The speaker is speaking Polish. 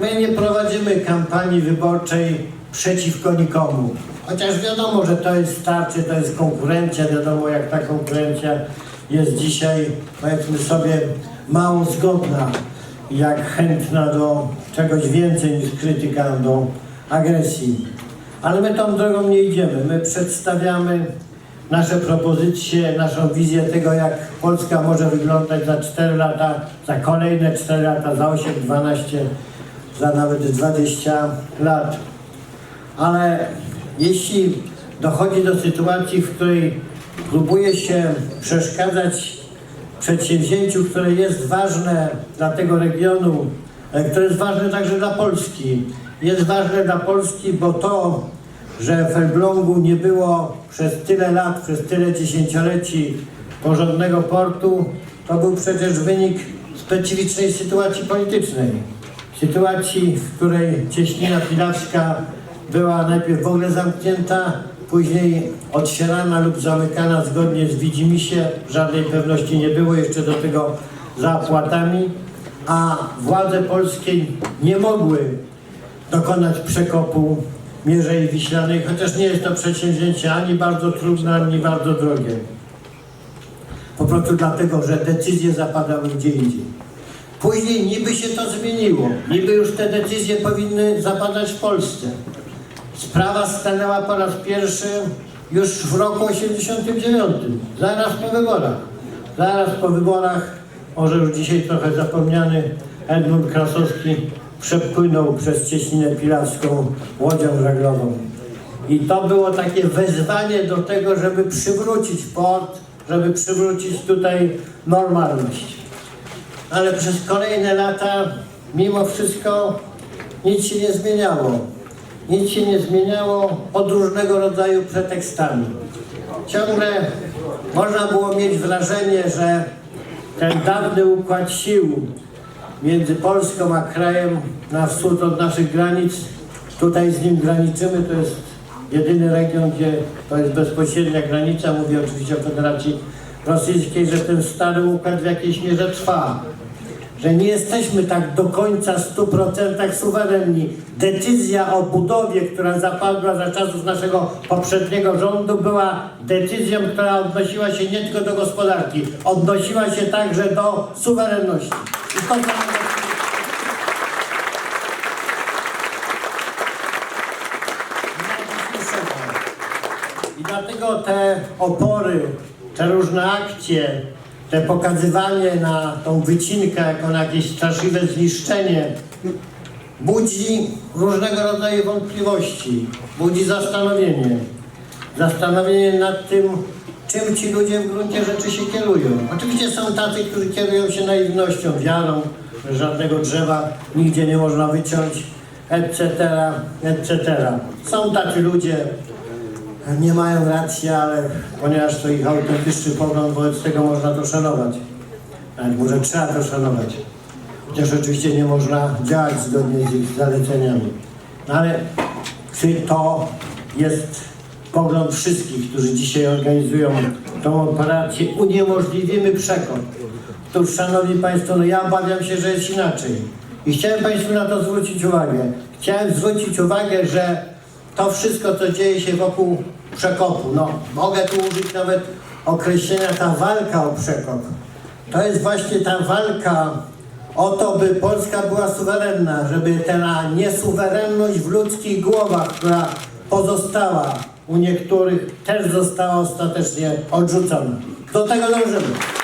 My nie prowadzimy kampanii wyborczej przeciwko nikomu. Chociaż wiadomo, że to jest starcie, to jest konkurencja, wiadomo jak ta konkurencja jest dzisiaj, powiedzmy sobie, mało zgodna, jak chętna do czegoś więcej niż krytyka do agresji. Ale my tą drogą nie idziemy. My przedstawiamy nasze propozycje, naszą wizję tego, jak Polska może wyglądać za 4 lata, za kolejne 4 lata, za 8, 12, za nawet 20 lat. Ale jeśli dochodzi do sytuacji, w której próbuje się przeszkadzać przedsięwzięciu, które jest ważne dla tego regionu, e, które jest ważne także dla Polski. Jest ważne dla Polski, bo to, że w Elblągu nie było przez tyle lat, przez tyle dziesięcioleci porządnego portu, to był przecież wynik specyficznej sytuacji politycznej. Sytuacji, w której Cieśnina Pilawska była najpierw w ogóle zamknięta, później otwierana lub zamykana zgodnie z widzimisię. Żadnej pewności nie było jeszcze do tego za opłatami, a władze polskie nie mogły dokonać przekopu Mierzei Wiślanej, chociaż nie jest to przedsięwzięcie ani bardzo trudne, ani bardzo drogie. Po prostu dlatego, że decyzje zapadały gdzie indziej. Później niby się to zmieniło. Niby już te decyzje powinny zapadać w Polsce. Sprawa stanęła po raz pierwszy już w roku 89, zaraz po wyborach. Zaraz po wyborach, może już dzisiaj trochę zapomniany, Edmund Krasowski przepłynął przez Cieśninę Pilawską łodzią żaglową. I to było takie wezwanie do tego, żeby przywrócić port, żeby przywrócić tutaj normalność. Ale przez kolejne lata, mimo wszystko, nic się nie zmieniało. Nic się nie zmieniało pod różnego rodzaju pretekstami. Ciągle można było mieć wrażenie, że ten dawny układ sił między Polską a krajem na wschód od naszych granic, tutaj z nim graniczymy, to jest jedyny region, gdzie to jest bezpośrednia granica, mówię oczywiście o Federacji Rosyjskiej, że ten stary układ w jakiejś mierze trwa że nie jesteśmy tak do końca 100% suwerenni. Decyzja o budowie, która zapadła za czasów naszego poprzedniego rządu, była decyzją, która odnosiła się nie tylko do gospodarki, odnosiła się także do suwerenności. I to dlatego te opory, te różne akcje, te pokazywanie na tą wycinkę jako na jakieś straszliwe zniszczenie budzi różnego rodzaju wątpliwości, budzi zastanowienie. Zastanowienie nad tym, czym ci ludzie w gruncie rzeczy się kierują. Oczywiście są tacy, którzy kierują się naiwnością, wiarą, że żadnego drzewa nigdzie nie można wyciąć, etc., etc. Są tacy ludzie, nie mają racji, ale ponieważ to ich autentyczny pogląd, wobec tego można to szanować. Nawet może trzeba to szanować. Chociaż oczywiście nie można działać zgodnie z ich zaleceniami. No ale czy to jest pogląd wszystkich, którzy dzisiaj organizują tą operację? Uniemożliwimy przekop. Otóż, Szanowni Państwo, no ja obawiam się, że jest inaczej. I chciałem Państwu na to zwrócić uwagę. Chciałem zwrócić uwagę, że to wszystko, co dzieje się wokół przekopu, no mogę tu użyć nawet określenia ta walka o przekop. To jest właśnie ta walka o to, by Polska była suwerenna, żeby ta niesuwerenność w ludzkich głowach, która pozostała u niektórych, też została ostatecznie odrzucona. Do tego dążymy.